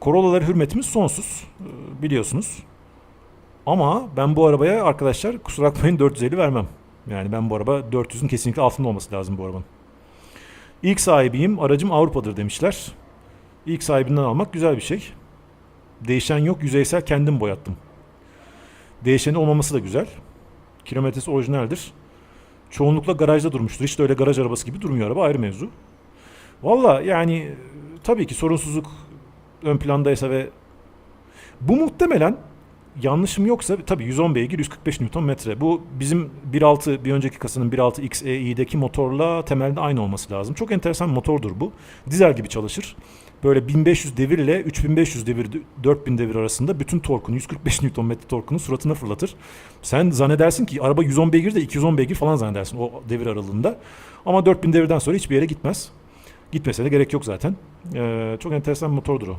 Corolla'lara hürmetimiz sonsuz e, biliyorsunuz. Ama ben bu arabaya arkadaşlar kusura bakmayın 450 vermem. Yani ben bu araba 400'ün kesinlikle altında olması lazım bu arabanın. İlk sahibiyim, aracım Avrupa'dır demişler. İlk sahibinden almak güzel bir şey. Değişen yok, yüzeysel kendim boyattım. Değişeni olmaması da güzel. Kilometresi orijinaldir. Çoğunlukla garajda durmuştur. Hiç de öyle garaj arabası gibi durmuyor araba ayrı mevzu. Valla yani e, tabii ki sorunsuzluk ön plandaysa ve bu muhtemelen yanlışım yoksa tabii 110 beygir 145 Nm. Bu bizim 1.6 bir önceki kasanın 1.6 XEI'deki motorla temelde aynı olması lazım. Çok enteresan motordur bu. Dizel gibi çalışır. Böyle 1500 devirle 3500 devir 4000 devir arasında bütün torkunu 145 Nm torkunu suratına fırlatır. Sen zannedersin ki araba 110 beygir de 210 beygir falan zannedersin o devir aralığında. Ama 4000 devirden sonra hiçbir yere gitmez. Gitmese de gerek yok zaten. Ee, çok enteresan motordur o.